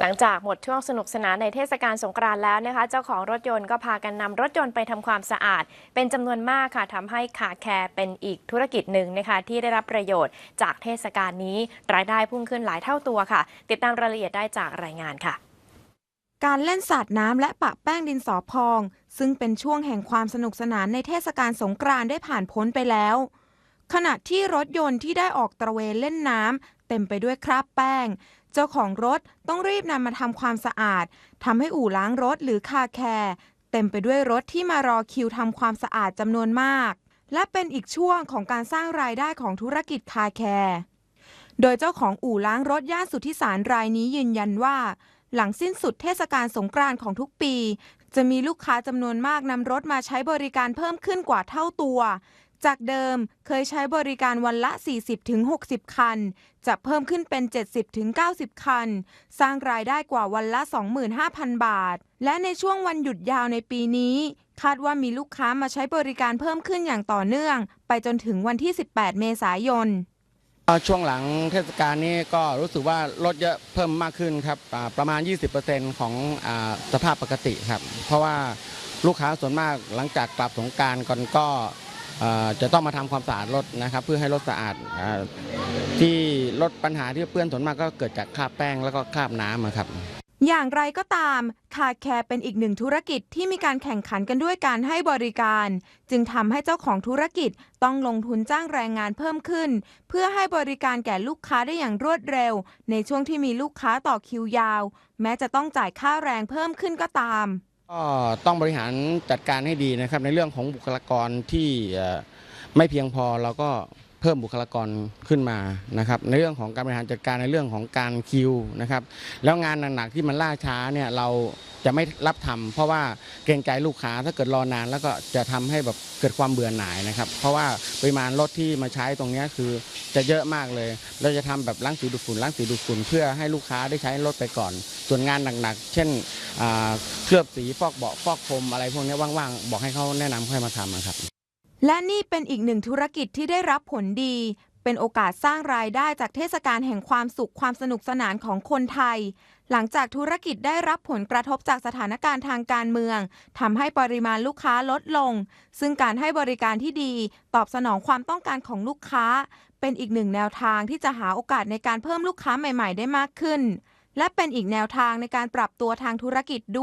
หลังจากหมดช่วงสนุกสนานในเทศกาลสงกรานต์แล้วนะคะ เจ้าของรถยนต์ก็พากันนำรถยนต์ไปทำความสะอาด เป็นจำนวนมากค่ะทำให้ขาแคร์เป็นอีกธุรกิจหนึ่งนะคะ ที่ได้รับประโยชน์จากเทศกาลนี้ รายได้พุ่งขึ้นหลายเท่าตัวค่ะ ติดตามรายละเอียดได้จากรายงานค่ะ การเล่นสาดน้ำและปะแป้งดินสอพอง ซึ่งเป็นช่วงแห่งความสนุกสนานในเทศกาลสงกรานต์ได้ผ่านพ้นไปแล้ว ขณะที่รถยนต์ที่ได้ออกตระเวนเล่นน้ำเต็มไปด้วยคราบแป้ง เจ้าของรถต้องรีบนำมาทำความสะอาดทำให้อู่ล้างรถหรือคาแคร์เต็มไปด้วยรถที่มารอคิวทำความสะอาดจำนวนมาก และเป็นอีกช่วงของการสร้างรายได้ของธุรกิจคาแคร์โดยเจ้าของอู่ล้างรถย่านสุทธิสารรายนี้ยืนยันว่า หลังสิ้นสุดเทศกาลสงกรานต์ของทุกปี จะมีลูกค้าจำนวนมากนำรถมาใช้บริการเพิ่มขึ้นกว่าเท่าตัวจากเดิมเคยใช้บริการวันละ 40-60 คัน จะเพิ่มขึ้นเป็น 70-90 คัน สร้างรายได้กว่าวันละ 25,000 บาท และในช่วงวันหยุดยาวในปีนี้ คาดว่ามีลูกค้ามาใช้บริการเพิ่มขึ้นอย่างต่อเนื่อง ไปจนถึงวันที่ 18 เมษายนช่วงหลังเทศกาลนี้ก็รู้สึกว่ารถเยอะเพิ่มมากขึ้นครับประมาณ 20%ของอสภาพปกติครับ เพราะว่าลูกค้าส่วนมากหลังจากกลับสงการก่อนก็ จะต้องมาทำความสะอาดรถนะครับ เพื่อให้รถสะอาดอที่ลดปัญหาที่เปื้อนส่วนมากก็เกิดจากคราบแป้งแล้วก็คราบน้ำครับอย่างไรก็ตามคาแคร์เป็นอีกหนึ่งธุรกิจที่มีการแข่งขันกันด้วยการให้บริการ จึงทำให้เจ้าของธุรกิจต้องลงทุนจ้างแรงงานเพิ่มขึ้น เพื่อให้บริการแก่ลูกค้าได้อย่างรวดเร็ว ในช่วงที่มีลูกค้าต่อคิวยาว แม้จะต้องจ่ายค่าแรงเพิ่มขึ้นก็ตาม ก็ต้องบริหารจัดการให้ดีนะครับในเรื่องของบุคลากรที่ไม่เพียงพอเราก็ เพิ่มบุคลากรขึ้นมานะครับในเรื่องของการบริหารจัดการในเรื่องของการคิวนะครับแล้วงานหนักๆที่มันล่าช้าเนี่ยเราจะไม่รับทำเพราะว่าเกรงใจลูกค้าถ้าเกิดรอนาน แล้วก็จะทำให้แบบเกิดความเบื่อหน่ายนะครับ เพราะว่าปริมาณรถที่มาใช้ตรงนี้คือจะเยอะมากเลย เราจะทำแบบล้างสีดูดฝุ่นล้างสีดูดฝุ่นเพื่อให้ลูกค้าได้ใช้รถไปก่อน ส่วนงานหนักๆ เช่นเคลือบสีฟอกเบาะฟอกพรมอะไรพวกนี้ว่างๆ บอกให้เขาแนะนำค่อยมาทำอะครับ และนี่เป็นอีกหนึ่งธุรกิจที่ได้รับผลดี เป็นโอกาสสร้างรายได้จากเทศกาลแห่งความสุขความสนุกสนานของคนไทย หลังจากธุรกิจได้รับผลกระทบจากสถานการณ์ทางการเมืองทำให้ปริมาณลูกค้าลดลง ซึ่งการให้บริการที่ดี ตอบสนองความต้องการของลูกค้า เป็นอีกหนึ่งแนวทางที่จะหาโอกาสในการเพิ่มลูกค้าใหม่ ๆ ได้มากขึ้น และเป็นอีกแนวทางในการปรับตัวทางธุรกิจด้วย